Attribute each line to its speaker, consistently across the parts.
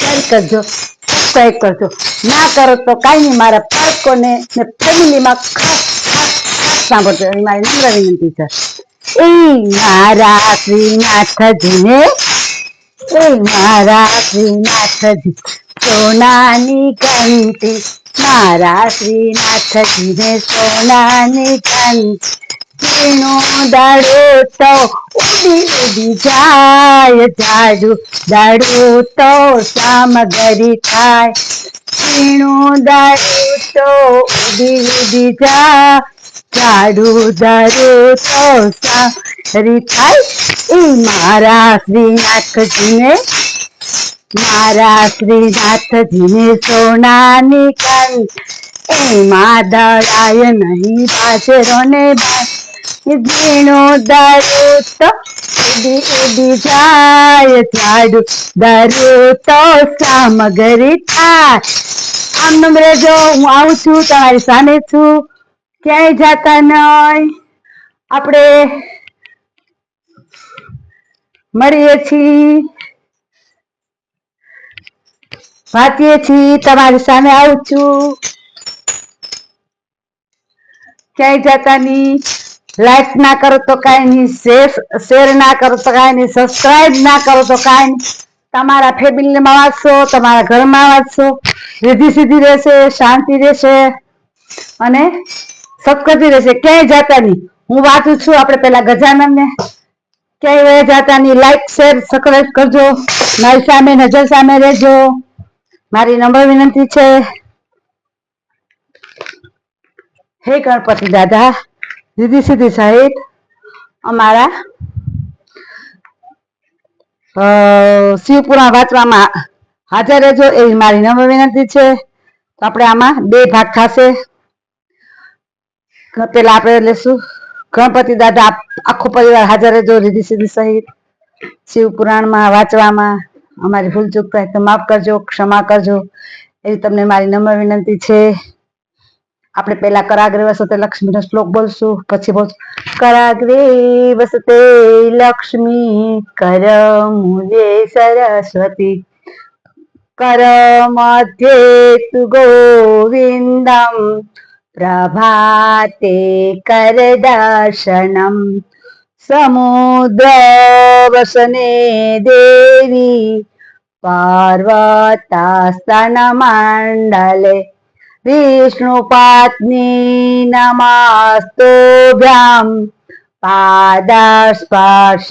Speaker 1: Share કરજો subscribe કરજો. ના કરો તો કાંઈ નહીં, મારા બાળકોને ને ફેમિલીમાં ખાસ ખાસ ખાસ સાંભળજો. એ મારી નમ્ર વિનંતી છે. એ મારા શ્રીનાથજીને એ મારા શ્રીનાથજી, સોનાની ઘંટી. મારા શ્રીનાથજીને સોનાની ઘંટી. ઝીણો દાડો તો ઉડી ઉડી જાય જાડુ દાડો તો સામગરી થાય. ઝીણો દાડો તો ઉડી ઉડી જાય જાડુ દાડો તો સામગરી થાય. એ મારા શ્રીનાથજીને મારા શ્રીનાથજીને સોનાની કાન. એમાં દળાય નહીં બાજરો ને ઝીણો તમારી સામે છું. ક્યાંય જાતા નહીં આપણે મળીએ છીએ. વાંચીએ છીએ, તમારી સામે આવું છું. ક્યાંય જતા નહીં લાઈક ના કરો તો કાંઈ નહીં શેર શેર ના કરો તો કાંઈ નહીં સબસ્ક્રાઇબ ના કરો તો કાંઈ નહીં. તમારા ફેમિલીમાં વાંચશો, તમારા ઘરમાં વાંચશો. રીધિ સીધી રહેશે, શાંતિ રહેશે. અને સદગતિ રહેશે. ક્યાંય જાતા નહીં. હું વાંચું છું આપણે પેલા ગજાનંદને ક્યાંય વયા જાતા નહીં. લાઈક શેર સબસ્ક્રાઈબ કરજો. મારી સામે નજર સામે રહેજો. મારી નંબર વિનંતી છે. હે ગણપતિ દાદા. દીદી સીધી સહિત અમારા. શિવપુરા વાંચવામાં હાજર રહેજો એવી મારી નમ્ર વિનંતી છે. તો આપણે આમાં બે ભાગ થશે. પેલા આપણે લેશું. ગણપતિ દાદા આખો પરિવાર હાજર રહેજો રીધી સીધી સહિત શિવપુરાણમાં વાંચવામાં. અમારી ભૂલ ચૂક થાય તો માફ કરજો ક્ષમા કરજો. એવી તમને મારી નમ્ર વિનંતી છે. આપણે પેલા કરાગ્રે વસતે લક્ષ્મીનો શ્લોક બોલશું, પછી બોલ કરાગ્રે વસતે લક્ષ્મી કર મુજે સરસ્વતી. કર મધ્યે તુ ગોવિંદમ પ્રભાતે કર દર્શનમ. સમુદ્ર વસને દેવી પાર્વતાસ્તન મંડલે विष्णुपात्नी नमास्तुभ्याम् पादस्पर्श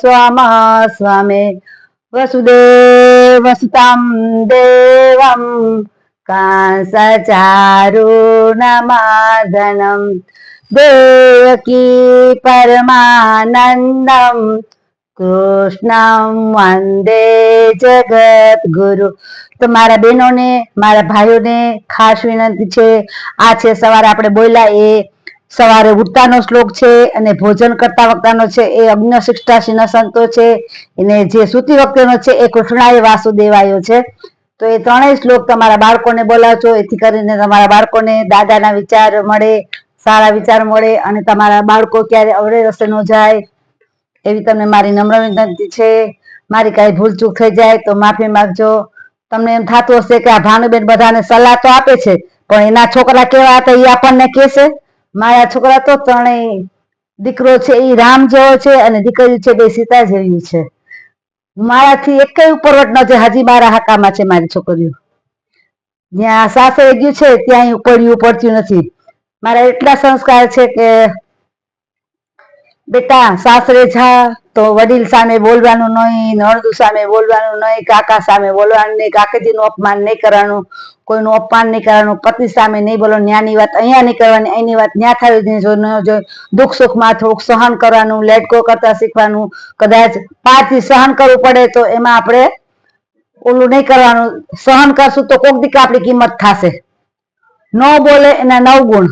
Speaker 1: स्वमास्वमे वसुदेवसुतं देवम् वसुदे देवकी परमानन्दम् પરમાનંદમ વંદે જગત ગુરુ તો મારા બહેનોને, મારા ભાઈઓને ખાસ વિનંતી છે, આ છે સવારે આપણે બોલ્યા એ સવારે ઉઠતાનો શ્લોક છે અને ભોજન કરતા વખતાનો છે, એ અગ્ન શિક્ષાશીના સંતો છે અને જે સૂતી વખતેનો છે, એ કૃષ્ણાય વાસુદેવાયો છે. તો એ ત્રણેય શ્લોક તમારા બાળકોને બોલાવજો, એથી કરીને તમારા બાળકોને દાદાના વિચાર મળે, સારા વિચાર મળે અને તમારા બાળકો ક્યારે અવરે રસ્તે ન જાય એવી તમને મારી નમ્ર વિનંતી છે. મારી કાંઈ ભૂલ ચૂક થઈ જાય તો માફી માંગજો. તમને એમ થતું હશે કે આ ભાનુબેન બધાને સલાહ તો આપે છે, પણ એના છોકરા કેવા હતા એ આપણને કહેશે. મારા છોકરા તો ત્રણેય દીકરો છે એ રામ જેવો છે અને દીકરી છે, બે સીતા જેવી છે. મારાથી એકેય ઉપરવટ ન છે હજી મારા હાકામાં છે મારી છોકરીઓ. જ્યાં સાસરે ગયું છે, ત્યાં ઉપડ્યું પડતું નથી. મારા એટલા સંસ્કાર છે કે બેટા, સાસરે જા, તો વડીલ સામે બોલવાનું નહીં, નણદુ સામે બોલવાનું નહીં, કાકા સામે બોલવાનું નહીં, કાકાજીનું અપમાન નહીં કરવાનું, કોઈનું અપમાન નહીં કરવાનું, પતિ સામે નહીં બોલવાનું, ન્યાની વાત અહીંયા નહીં કરવાની, એની વાત ન્યા જ નહીં, જો ન જો દુઃખ સુખમાં થોડુંક સહન કરવાનું, લેટકો કરતા શીખવાનું, કદાચ પારથી સહન કરવું પડે તો એમાં આપણે ઓલું નહીં કરવાનું, સહન કરશું તો કોક દીક આપણી કિંમત થશે. ન બોલે એના નવ ગુણ.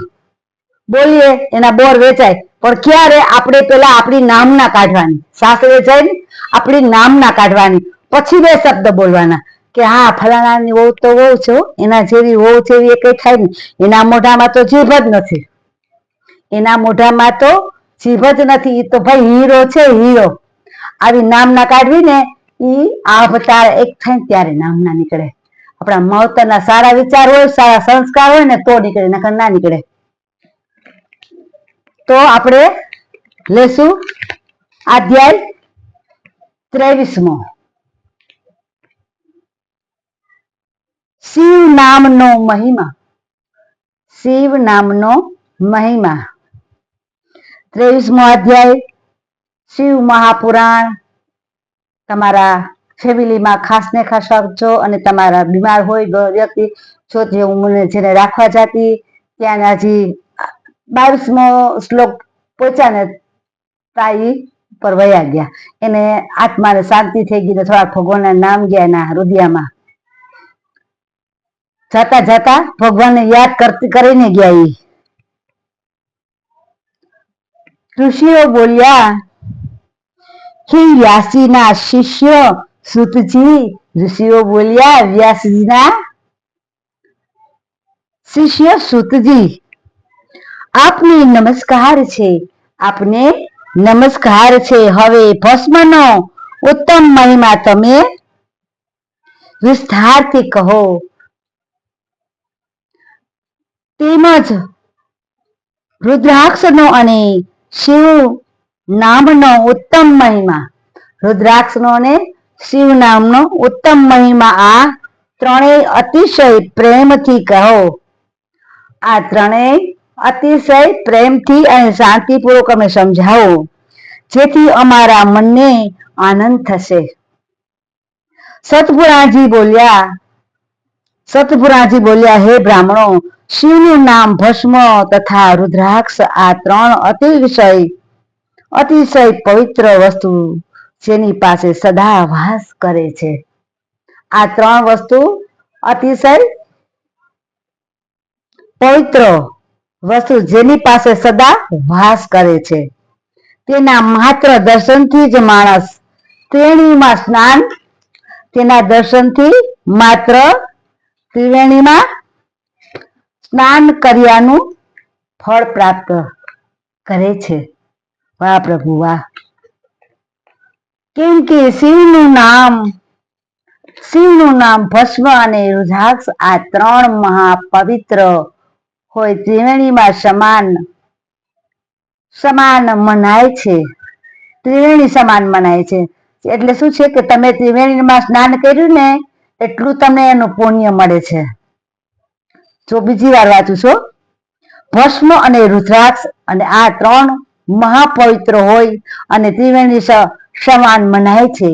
Speaker 1: બોલીએ, એના બોર વેચાય. પણ ક્યારે આપણે પેલા આપણી નામના કાઢવાની? સાસરે જઈને આપણી નામના કાઢવાની. પછી બે શબ્દ બોલવાના કે હા, ફલાણાની વહુ તો વહુ છે એના જેવી વહુ જેવી એ કઈ થાય ને એના મોઢામાં તો જીભ જ નથી. એના મોઢામાં તો જીભ જ નથી. એ તો ભાઈ હીરો છે, હીરો. આવી નામના કાઢવી ને ઈ આ અવતાર એક થાય ત્યારે નામ ના નીકળે. આપણા માવતરના સારા વિચાર હોય, સારા સંસ્કાર હોય ને તો નીકળે, નકર ના નીકળે. તો આપણે લેશું અધ્યાય ત્રેવીસમો. શિવ નામનો મહિમા. શિવ નામનો મહિમા. ત્રેવીસમો અધ્યાય. શિવ મહાપુરાણ. તમારા ફેમિલીમાં ખાસ ને ખાસ રાખજો અને તમારા બીમાર હોય વ્યક્તિ વ્યક્તિ તે જે મને જેને રાખવા જાતી, ત્યાં હજી બાવીસમો શ્લોક પહોંચ્યા ને તાઈ પર વયા ગયા. એને આત્માને શાંતિ થઈ ગઈ થોડા ભગવાનના નામ ગયા એના હૃદયમાં. જતા જતા ભગવાનને યાદ કરતી કરીને ગયા ઈ. ઋષિઓ બોલ્યા કે વ્યાસીના શિષ્ય, સુતજી, ઋષિઓ બોલ્યા વ્યાસજીના શિષ્ય, સુતજી આપને નમસ્કાર છે. આપને નમસ્કાર છે. હવે ભસ્મનો ઉત્તમ મહિમા તમે વિસ્તારથી કહો. તેમજ રુદ્રાક્ષનો અને શિવ નામનો ઉત્તમ મહિમા. રુદ્રાક્ષનો અને શિવ નામનો ઉત્તમ મહિમા આ ત્રણેય અતિશય પ્રેમથી કહો. આ ત્રણેય અતિશય પ્રેમથી અને શાંતિપૂર્વક અમે સમજાવો, જેથી અમારા મનને આનંદ થશે. સતપુરાજી બોલ્યા સતપુરાજી બોલ્યા, હે બ્રાહ્મણો, શિવનું નામ ભસ્મ તથા રુદ્રાક્ષ આ ત્રણ અતિશય અતિશય પવિત્ર વસ્તુ જેની પાસે સદા વાસ કરે છે. આ ત્રણ વસ્તુ અતિશય પવિત્ર વસ્તુ જેની પાસે સદા વાસ કરે છે. તેના માત્ર દર્શનથી જ માણસ ત્રિવેણીમાં સ્નાન, તેના દર્શનથી માત્ર ત્રિવેણીમાં સ્નાન કર્યાનું ફળ પ્રાપ્ત કરે છે. વાહ પ્રભુ, વાહ. કેમ કે શિવનું નામ શિવનું નામ ભસ્મ અને રુદ્રાક્ષ આ ત્રણ મહાપવિત્ર હોય ત્રિવેણીમાં સમાન સમાન મનાય છે. ત્રિવેણી સમાન મનાય છે. એટલે શું છે કે તમે ત્રિવેણીમાં સ્નાન કર્યું ને, એટલું તમને એનું પુણ્ય મળે છે. જો બીજી વાર વાંચું છો. ભસ્મ અને રુદ્રાક્ષ અને આ ત્રણ મહાપવિત્ર હોય અને ત્રિવેણી સમાન મનાય છે.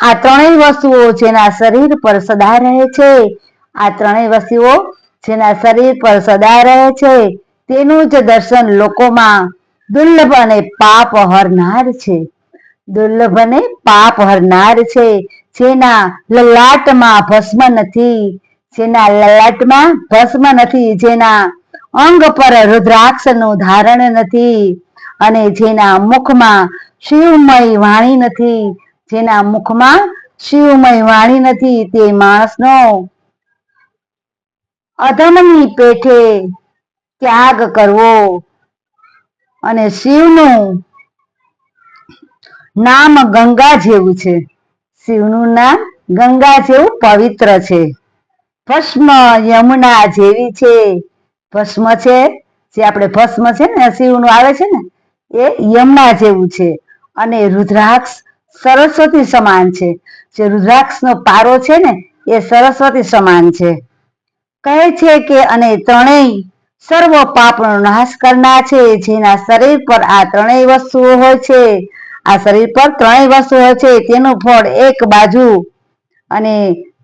Speaker 1: આ ત્રણેય વસ્તુઓ જેના શરીર પર સદા રહે છે. આ ત્રણેય વસ્તુઓ જેના શરીર પર સદા રહે છે, તેનું જ દર્શન લોકોમાં દુર્લભ અને પાપ હરનાર છે. દુર્લભ અને પાપ હરનાર છે, જેના લલાટમાં ભસ્મ નથી, જેના લલાટમાં ભસ્મ નથી, જેના અંગ પર રુદ્રાક્ષનું ધારણ નથી અને જેના મુખમાં શિવમય વાણી નથી, જેના મુખમાં શિવમય વાણી નથી, તે માણસનો અધમની પેઠે ત્યાગ કરવો અને શિવનું નામ ગંગા જેવું છે. શિવનું નામ ગંગા જેવું પવિત્ર છે. ભસ્મ યમુના જેવી છે. ભસ્મ છે, જે આપણે ભસ્મ છે ને, શિવનું આવે છે ને, એ યમુના જેવું છે. અને રુદ્રાક્ષ સરસ્વતી સમાન છે. જે રુદ્રાક્ષનો પારો છે ને, એ સરસ્વતી સમાન છે. કહે છે કે અને ત્રણેય સર્વ પાપનો નાશ કરનાર છે. જેના શરીર પર આ ત્રણેય વસ્તુઓ હોય છે. આ શરીર પર ત્રણેય વસ્તુ હોય છે. તેનું ફળ એક બાજુ અને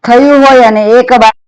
Speaker 1: થયું હોય અને એક બાજુ